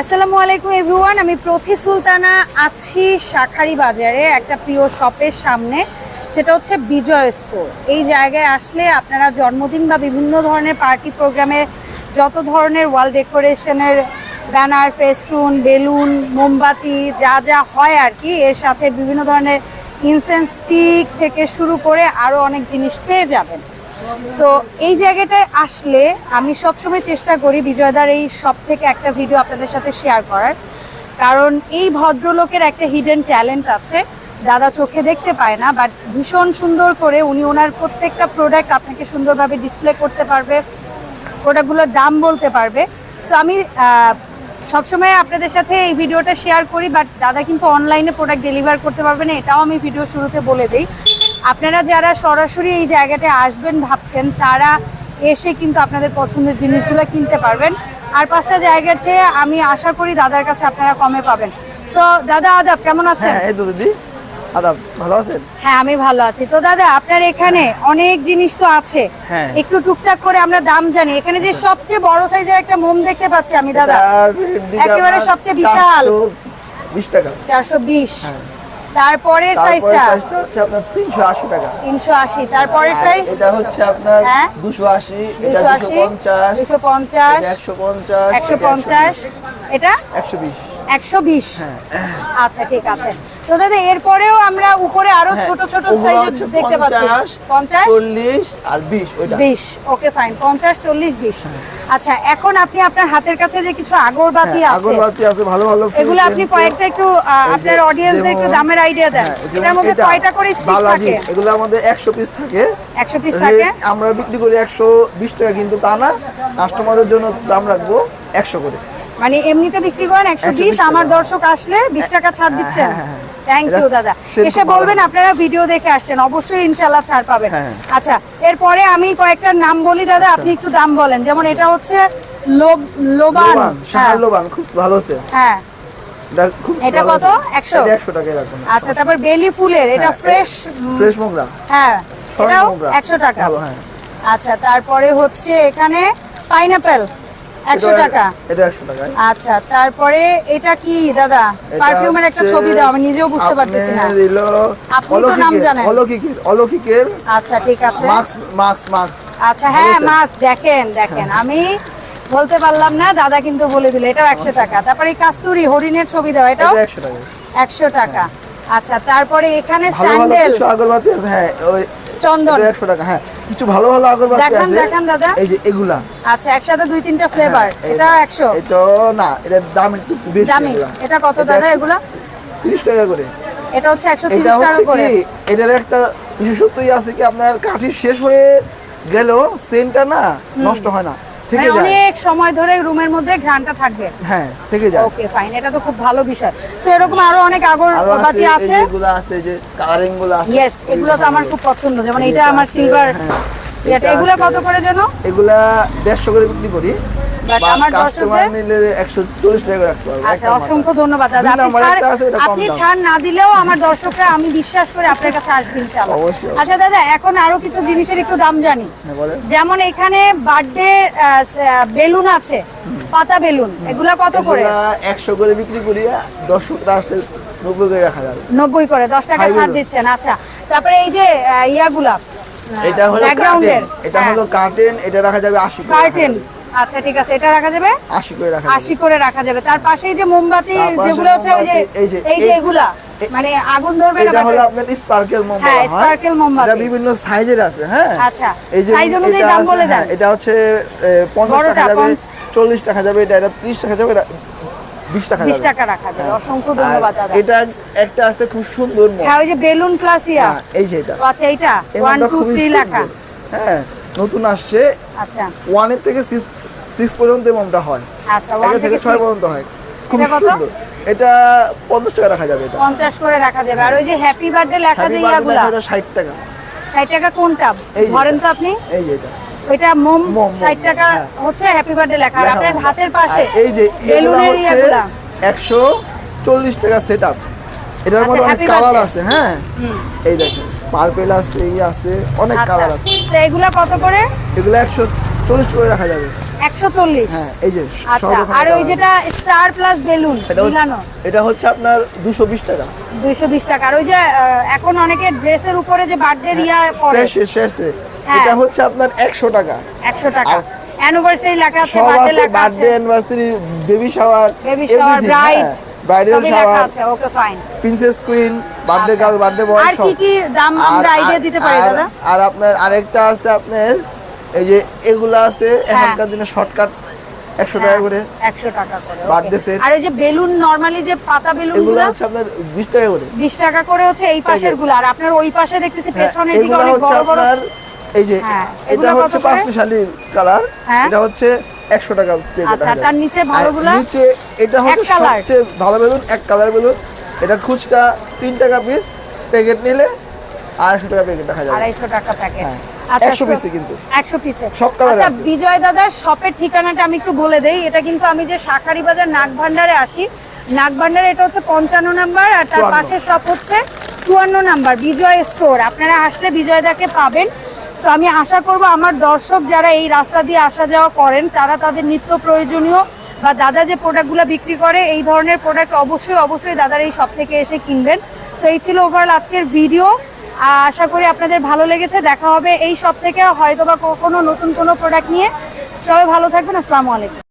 আসসালামু আলাইকুম এভরিওয়ান, আমি প্রথি সুলতানা, আছি শাখারি বাজারে, একটা প্রিয় শপের সামনে, সেটা হচ্ছে বিজয় স্টোর এই জায়গায় আসলে আপনারা জন্মদিন বা বিভিন্ন ধরনের পার্টি প্রোগ্রামে যত ধরনের ওয়াল ডেকোরেশনের ব্যানার, ফেস্টুন, বেলুন, মোমবাতি, যা যা হয় আর কি, এর সাথে বিভিন্ন ধরনের ইনসেন্স স্টিক থেকে শুরু করে আরও অনেক জিনিস পেয়ে যাবেন। তো এই জায়গাটায় আসলে আমি সবসময় চেষ্টা করি বিজয়দার এই সব থেকে একটা ভিডিও আপনাদের সাথে শেয়ার করার। কারণ এই ভদ্রলোকের একটা হিডেন ট্যালেন্ট আছে, দাদা চোখে দেখতে পায় না বাট ভীষণ সুন্দর করে উনি ওনার প্রত্যেকটা প্রোডাক্ট আপনাকে সুন্দরভাবে ডিসপ্লে করতে পারবে প্রোডাক্টগুলোর দাম বলতে পারবে। সো আমি সবসময় আপনাদের সাথে এই ভিডিওটা শেয়ার করি বাট দাদা কিন্তু অনলাইনে প্রোডাক্ট ডেলিভার করতে পারবে না, এটাও আমি ভিডিও শুরুতে বলে দিই। আপনারা যারা সরাসরি এই জায়গাটায় আসবেন ভাবছেন তারা এসে কিন্তু আপনাদের পছন্দের জিনিসগুলো কিনতে পারবেন। আর পাঁচটা জায়গার চেয়ে আমি আশা করি দাদার কাছে আপনারা কমে পাবেন। সো দাদা আদাব কেমন আছেন? হ্যাঁ এই তো দিদি। আদাব ভালো আছেন? হ্যাঁ আমি ভালো আছি। তো দাদা আপনার এখানে অনেক জিনিস তো আছে। হ্যাঁ। একটু টুকটাক করে আমরা দাম জানি। এখানে যে সবচেয়ে বড় সাইজের একটা মোম দেখতে পাচ্ছি আমি দাদা। একেবারে সবচেয়ে বিশাল। 420 টাকা। চারশো বিশ। তারপরের সাইজটা সাইজটা হচ্ছে আপনার 380 টাকা। তিনশো আশি। তারপরের আর সাইজ এটা হচ্ছে আপনার হ্যাঁ। 280 এটা দুশো আশি 250 দুশো পঞ্চাশ এটা 150 একশো পঞ্চাশ এটা 120 একশো বিশ। হ্যাঁ। আচ্ছা ঠিক আছে। তো দাদা এরপরেও আমরা উপরে আরও হ্যাঁ, ছোট ছোট সাইজের দেখতে পাচ্ছি। 50, 40 আর 20 ওইটা। বিশ ওকে ফাইন পঞ্চাশ চল্লিশ বিশ। আচ্ছা এখন আপনি আপনার হাতের কাছে যে কিছু আগরবাতি হ্যাঁ, আছে আগরবাতি আছে ভালো ভালো এগুলো আপনি কয়েকটা একটু আপনার অডিয়েন্সদের একটু দামের আইডিয়া দেন। হ্যাঁ, এটার মধ্যে কয়টা করে স্টিক থাকে? এগুলো আমাদের 100 পিস থাকে। একশো পিস থাকে? আমরা বিক্রি করি 120 টাকা কিন্তু তা না কাস্টমারদের জন্য দাম রাখব 100 করে। মানে এমনিতে বিক্রি করেন একশো বিশ 120 আমার দর্শক আসলে বিশ টাকা ছাড় দিচ্ছেন। থ্যাংক ইউ দাদা। এসে বলবেন আপনারা ভিডিও দেখে আসছেন। অবশ্যই ইনশাল্লাহ ছাড় পাবেন। হ্যাঁ। আচ্ছা এরপরে আমি কয়েকটা নাম বলি দাদা আপনি একটু দাম বলেন। যেমন এটা হচ্ছে লোব- লোবান। লোবান হ্যাঁ, খুব ভালো আছে হ্যাঁ। এটা কত? আছে। 100? 100 টাকায় রাখুন। আচ্ছা তারপর বেলি ফুলের এটা ফ্রেশ ফ্রেশ মোগরা। হ্যাঁ এটাও টাকা। ভালো হ্যাঁ। আচ্ছা তারপরে হচ্ছে এখানে পাইনাপেল টাকা? এটা 100 আচ্ছা তারপরে এটা কি দাদা? পারফিউমের একটা হচ্ছে ছবি দাও আমি নিজেও বুঝতে পারতেছি না। আপনি তো নাম জানেন। অলৌকিকের অলৌকিকের। আচ্ছা ঠিক আছে। মাস্ক মাস্ক মাস্ক আচ্ছা হ্যাঁ মাছ দেখেন দেখেন। আমি বলতে পারলাম না দাদা কিন্তু বলে দিল এটাও একশো টাকা। তারপরে এই কাস্তুরি হরিণের ছবি দাও এটাও 100 একশো টাকা। আচ্ছা তারপরে এখানে স্যান্ডেল। আগরবাতি হ্যাঁ চন্দন। এটা 100 টাকা হ্যাঁ। কিছু ভালো ভালো আগরবাতি আছে। দেখান দাদা। এই যে এগুলা। আচ্ছা একসাথে দুই তিনটা ফ্লেভার হ্যাঁ, এটা একশো। এটা না এটার দাম একটু বেশি দামি। এগুলা। এটা কত দাদা 100 30 টাকা করে। এটা হচ্ছে টাকা করে। এটার একটা বিশেষত্বই আছে কি আপনার কাঠি শেষ হয়ে গেল সেন্টটা না নষ্ট হয় না। থেকে মানে যায়। অনেক সময় ধরে রুমের মধ্যে ঘ্রাণটা থাকবে। হ্যাঁ থেকে যায়। ওকে ফাইন এটা তো খুব ভালো বিষয়। তো এরকম আরও অনেক আগরবাতি আছে এগুলো আছে। যে কালারিংগুলো আছে यस এগুলো তো আমার খুব পছন্দ। যেমন এটা আমার সিলভার হ্যাঁ। এটা এগুলো কত করে জানো এগুলা দেড়শো করে বিক্রি করি। But আমার দর্শকদের- নিলে একশো চল্লিশ টাকা রাখতে পারব। আচ্ছা অসংখ্য ধন্যবাদ দাদা। আপনি ছাড় আপনি ছাড় না দিলেও আমার দর্শকরা আমি বিশ্বাস করে আপনার কাছে আসবে ইনশাআল্লাহ। আচ্ছা দাদা এখন আরও কিছু জিনিসের একটু দাম জানি। হ্যাঁ, যেমন এখানে বার্থডে বেলুন আছে পাতা বেলুন এগুলা কত করে? এগুলা একশো করে বিক্রি করি দর্শকরা আসলে নব্বই করে রাখা যাবে। নব্বই করে দশ টাকা ছাড় দিচ্ছেন আচ্ছা। তারপরে এই যে ইয়াগুলা এটা হলো কার্টেন এটা হলো কার্টেন এটা রাখা যাবে আশি করে। রাখা কার্টেন যাবে। আচ্ছা ঠিক আছে এটা রাখা যাবে? আশি করে রাখা যাবে। আশি করে রাখা যাবে। তার পাশে এই যে মোমবাতি যেগুলো হচ্ছে ওই যে এই যে এগুলা মানে আগুন ধরবে না এটা হলো আপনার স্পার্কেল মোমবাতি হ্যাঁ, হয়। sparkle মোমবাতি। এটা বিভিন্ন সাইজের আছে হ্যাঁ? আচ্ছা, এই যে size অনুযায়ী দাম বলে দেন। হ্যাঁ, এটা হচ্ছে পঞ্চাশ বড়টা, টাকা যাবে পঞ্চ- চল্লিশ টাকা যাবে এটা এটা ত্রিশ টাকা যাবে এটা বিশ টাকা বিশ যাবে। টাকা রাখা যাবে। অসংখ্য ধন্যবাদ দাদা। এটা একটা আছে খুব সুন্দর মোম হ্যাঁ ওই যে বেলুন প্লাস ইয়া হ্যাঁ, এই যে এটা। আচ্ছা এইটা? এই ওয়ান মোমটা টু খুবই থ্রি সুন্দর। লেখা হ্যাঁ নতুন আসছে। আচ্ছা। ওয়ানের থেকে সিক্স সিক্স পর্যন্ত এই মোমটা হয়। আচ্ছা ওয়ান থেকে ছয় পর্যন্ত হয়। খুব এটা সুন্দর। এটা পঞ্চাশ টাকা রাখা যাবে এটা। পঞ্চাশ করে রাখা যাবে। আর ওই যে হ্যাপি বার্থডে লেখা যে ইয়াগুলা এটা ষাট টাকা। ষাট টাকা কোনটা? ধরেন তো আপনি। এই যে এটা। ওইটা মোম মোম, মোম, ষাট টাকা হ্যাঁ। হচ্ছে হ্যাপি বার্থডে লেখা। আর আপনার হাতের পাশে এই যে এগুলা হচ্ছে ইয়াগুলা। একশো চল্লিশ টাকা সেট আপ এটার আচ্ছা, মধ্যে অনেক কালার আছে হ্যাঁ? এই দেখেন পার্পেল আছে এই আছে অনেক আচ্ছা। কালার আছে। তো এগুলা কত করে? এগুলো একশো চল্লিশ করে রাখা যাবে। হ্যাঁ এই যে আচ্ছা আর ওই যেটা স্টার প্লাস বেলুন মিলানো। এটা হচ্ছে আপনার দুশো বিশ টাকা। দুইশো বিশ টাকা। আর ওই যে এখন অনেকে ড্রেসের উপরে যে বার্থডে রিয়া পরে। শেষে শেষে। হ্যাঁ। এটা হচ্ছে আপনার একশো টাকা। একশো টাকা। অ্যানিভার্সারি লেখা আছে বার্থডে আছে birthday anniversary baby shower baby shower bride bridal shower আছে okay fine princess queen birthday girl birthday boy আর কি কি দাম আমরা আইডিয়া দিতে পারি দাদা? আর আপনার আরেকটা আছে আপনার এই যে এগুলা আছে এখনকার দিনে শর্টকাট একশো টাকা করে। একশো টাকা করে okay. আর ওই যে বেলুন নরমালি যে পাতা বেলুন এগুলো গুলো হচ্ছে আপনার বিশ টাকা করে। বিশ টাকা করে হচ্ছে এই পাশেরগুলো আর আপনার ওই পাশে দেখতেছি হ্যাঁ, পেছনের দিকে অনেক বড় এই যে হ্যাঁ, এটা হচ্ছে পাঁচ? মিশালি কালার হ্যাঁ। এটা হচ্ছে একশো টাকা আচ্ছা, তার নিচে ভালোগুলা? নিচে এটা হচ্ছে সবচেয়ে ভালো বেলুন এক কালার বেলুন। এটা খুচরা তিন টাকা পিস প্যাকেট নিলে আড়াইশো টাকা প্যাকেট দেখা যায় আড়াইশো টাকা প্যাকেট হ্যাঁ, 100 so- কিন্তু। একশো পিছে সব colour আচ্ছা বিজয় দাদার শপের ঠিকানাটা আমি একটু বলে দেই। এটা কিন্তু আমি যে শাকারি বাজার নাগভান্ডারে আসি নাগভান্ডারে এটা হচ্ছে পঞ্চান্ন নাম্বার আর তার পাশের শপ হচ্ছে চুয়ান্ন নাম্বার বিজয় স্টোর আপনারা আসলে বিজয় দাকে পাবেন। তো আমি আশা করব আমার দর্শক যারা এই রাস্তা দিয়ে আসা যাওয়া করেন তারা তাদের নিত্য প্রয়োজনীয় বা দাদা যে প্রোডাক্টগুলো বিক্রি করে এই ধরনের প্রোডাক্ট অবশ্যই অবশ্যই দাদার এই শপ থেকে এসে কিনবেন। সো এই ছিল ওভারঅল আজকের ভিডিও আশা করি আপনাদের ভালো লেগেছে, দেখা হবে এই সব থেকে হয়তো বা কখনো নতুন কোনো প্রোডাক্ট নিয়ে। সবাই ভালো থাকবেন, আসসালামু আলাইকুম।